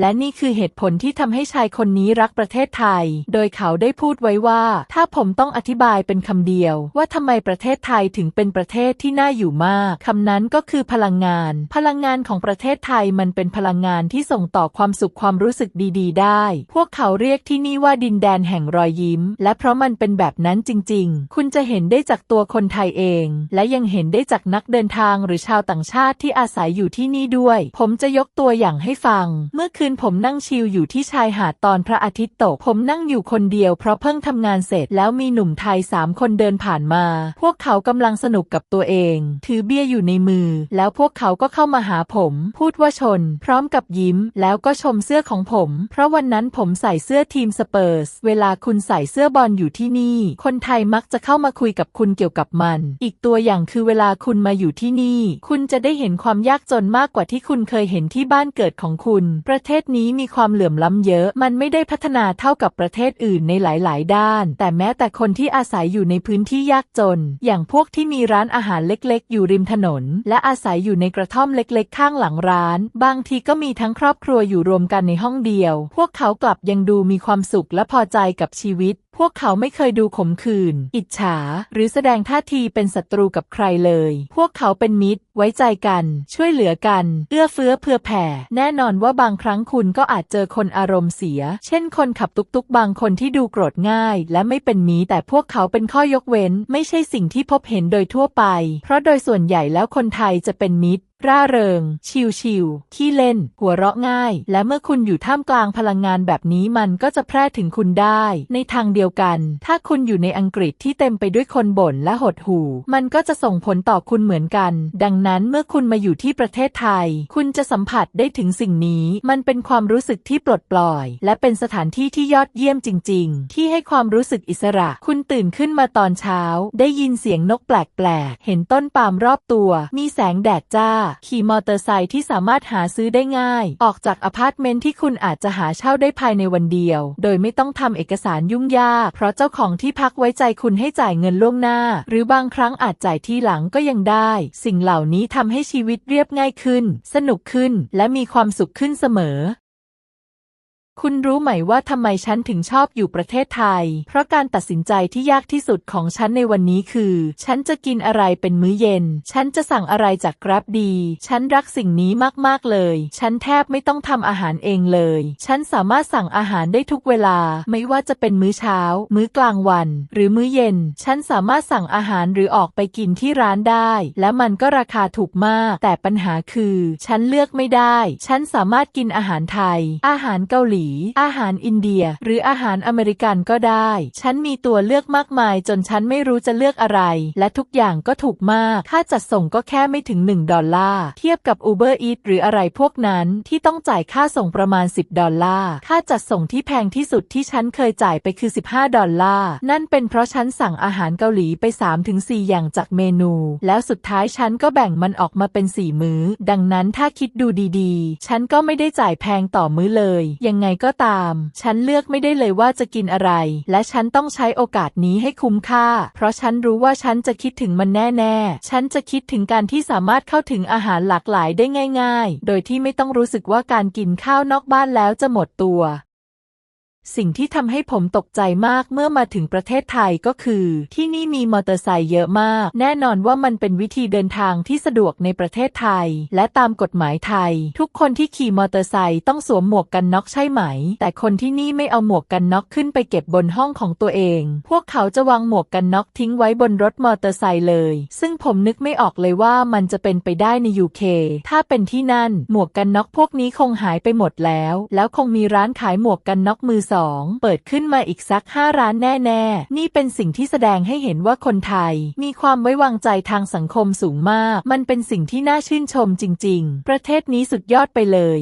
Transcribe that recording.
และนี่คือเหตุผลที่ทำให้ชายคนนี้รักประเทศไทย โดยเขาได้พูดไว้ว่า ถ้าผมต้องอธิบายเป็นคำเดียว ว่าทำไมประเทศไทยถึงเป็นประเทศที่น่าอยู่มาก คำนั้นก็คือพลังงาน พลังงานของประเทศไทยมันเป็นพลังงานที่ส่งต่อความสุขความรู้สึกดี ๆ ได้ พวกเขาเรียกที่นี่ว่าดินแดนแห่งรอยยิ้ม และเพราะมันเป็นแบบนั้นจริง ๆ คุณจะเห็นได้จากตัวคนไทยเอง และยังเห็นได้จากนักเดินทางหรือชาวต่างชาติที่อาศัยอยู่ที่นี่ด้วย ผมจะยกตัวอย่างให้ฟัง เมื่อคืนืนผมนั่งชิลอยู่ที่ชายหาดตอนพระอาทิตย์ตก ผมนั่งอยู่คนเดียวเพราะเพิ่งทำงานเสร็จแล้วมีหนุ่มไทยสามคนเดินผ่านมา พวกเขากำลังสนุกกับตัวเอง ถือเบียร์อยู่ในมือ แล้วพวกเขาก็เข้ามาหาผม พูดว่าชน พร้อมกับยิ้ม แล้วก็ชมเสื้อของผม เพราะวันนั้นผมใส่เสื้อทีมสเปอร์ส เวลาคุณใส่เสื้อบอลอยู่ที่นี่ คนไทยมักจะเข้ามาคุยกับคุณเกี่ยวกับมัน อีกตัวอย่างคือเวลาคุณมาอยู่ที่นี่ คุณจะได้เห็นความยากจนมากกว่าที่คุณเคยเห็นที่บ้านเกิดของคุณ ประเทศนี้มีความเหลื่อมล้ำเยอะ มันไม่ได้พัฒนาเท่ากับประเทศอื่นในหลาย ๆ ด้าน แต่แม้แต่คนที่อาศัยอยู่ในพื้นที่ยากจน อย่างพวกที่มีร้านอาหารเล็ก ๆ อยู่ริมถนน และอาศัยอยู่ในกระท่อมเล็ก ๆ ข้างหลังร้าน บางทีก็มีทั้งครอบครัวอยู่รวมกันในห้องเดียว พวกเขากลับยังดูมีความสุขและพอใจกับชีวิตพวกเขาไม่เคยดูขมขื่น อิจฉา หรือแสดงท่าทีเป็นศัตรูกับใครเลย พวกเขาเป็นมิตร ไว้ใจกัน ช่วยเหลือกัน เอื้อเฟื้อเผื่อแผ่ แน่นอนว่าบางครั้งคุณก็อาจเจอคนอารมณ์เสีย เช่นคนขับตุกๆ บางคนที่ดูโกรธง่าย และไม่เป็นมิตรแต่พวกเขาเป็นข้อยกเว้น ไม่ใช่สิ่งที่พบเห็นโดยทั่วไป เพราะโดยส่วนใหญ่แล้วคนไทยจะเป็นมิตร ร่าเริง ชิลชิลขี้เล่น หัวเราะง่าย และเมื่อคุณอยู่ท่ามกลางพลังงานแบบนี้มันก็จะแพร่ถึงคุณได้ ในทางเดียวกัน ถ้าคุณอยู่ในอังกฤษที่เต็มไปด้วยคนบ่นและหดหู่ มันก็จะส่งผลต่อคุณเหมือนกัน ดังนั้นเมื่อคุณมาอยู่ที่ประเทศไทย คุณจะสัมผัสได้ถึงสิ่งนี้ มันเป็นความรู้สึกที่ปลดปล่อย และเป็นสถานที่ที่ยอดเยี่ยมจริง ๆ ที่ให้ความรู้สึกอิสระ คุณตื่นขึ้นมาตอนเช้า ได้ยินเสียงนกแปลกๆ เห็นต้นปาล์มรอบตัว มีแสงแดดจ้าขี่มอเตอร์ไซค์ที่สามารถหาซื้อได้ง่าย ออกจากอพาร์ตเมนต์ที่คุณอาจจะหาเช่าได้ภายในวันเดียว โดยไม่ต้องทำเอกสารยุ่งยาก เพราะเจ้าของที่พักไว้ใจคุณให้จ่ายเงินล่วงหน้า หรือบางครั้งอาจจ่ายที่หลังก็ยังได้ สิ่งเหล่านี้ทำให้ชีวิตเรียบง่ายขึ้น สนุกขึ้น และมีความสุขขึ้นเสมอ คุณรู้ไหมว่าทำไมฉันถึงชอบอยู่ประเทศไทย เพราะการตัดสินใจที่ยากที่สุดของฉันในวันนี้คือ ฉันจะกินอะไรเป็นมื้อเย็น ฉันจะสั่งอะไรจากกราฟดี ฉันรักสิ่งนี้มาก ๆ เลย ฉันแทบไม่ต้องทำอาหารเองเลย ฉันสามารถสั่งอาหารได้ทุกเวลา ไม่ว่าจะเป็นมื้อเช้า มื้อกลางวัน หรือมื้อเย็น ฉันสามารถสั่งอาหารหรือออกไปกินที่ร้านได้ และมันก็ราคาถูกมาก แต่ปัญหาคือ ฉันเลือกไม่ได้ ฉันสามารถกินอาหารไทย อาหารเกาหลีอาหารอินเดีย หรืออาหารอเมริกันก็ได้ ฉันมีตัวเลือกมากมายจนฉันไม่รู้จะเลือกอะไร และทุกอย่างก็ถูกมาก ค่าจัดส่งก็แค่ไม่ถึง 1 ดอลลาร์ เทียบกับ Uber Eats หรืออะไรพวกนั้นที่ต้องจ่ายค่าส่งประมาณ 10 ดอลลาร์ ค่าจัดส่งที่แพงที่สุดที่ฉันเคยจ่ายไปคือ 15 ดอลลาร์ นั่นเป็นเพราะฉันสั่งอาหารเกาหลีไป 3-4 อย่างจากเมนู แล้วสุดท้ายฉันก็แบ่งมันออกมาเป็น4มื้อ ดังนั้นถ้าคิดดูดีๆ ฉันก็ไม่ได้จ่ายแพงต่อมื้อเลย ยังไงก็ตาม ฉันเลือกไม่ได้เลยว่าจะกินอะไร และฉันต้องใช้โอกาสนี้ให้คุ้มค่า เพราะฉันรู้ว่าฉันจะคิดถึงมันแน่ ๆ ฉันจะคิดถึงการที่สามารถเข้าถึงอาหารหลากหลายได้ง่าย ๆ โดยที่ไม่ต้องรู้สึกว่าการกินข้าวนอกบ้านแล้วจะหมดตัว สิ่งที่ทำให้ผมตกใจมากเมื่อมาถึงประเทศไทยก็คือ ที่นี่มีมอเตอร์ไซค์เยอะมาก แน่นอนว่ามันเป็นวิธีเดินทางที่สะดวกในประเทศไทย และตามกฎหมายไทย ทุกคนที่ขี่มอเตอร์ไซค์ต้องสวมหมวกกันน็อกใช่ไหม แต่คนที่นี่ไม่เอาหมวกกันน็อกขึ้นไปเก็บบนห้องของตัวเอง พวกเขาจะวางหมวกกันน็อกทิ้งไว้บนรถมอเตอร์ไซค์เลย ซึ่งผมนึกไม่ออกเลยว่ามันจะเป็นไปได้ในยูเคถ้าเป็นที่นั่น หมวกกันน็อกพวกนี้คงหายไปหมดแล้ว แล้วคงมีร้านขายหมวกกันน็อกมือ2 เปิดขึ้นมาอีกสักห้าร้านแน่ๆ นี่เป็นสิ่งที่แสดงให้เห็นว่าคนไทย มีความไว้วางใจทางสังคมสูงมาก มันเป็นสิ่งที่น่าชื่นชมจริง ๆ ประเทศนี้สุดยอดไปเลย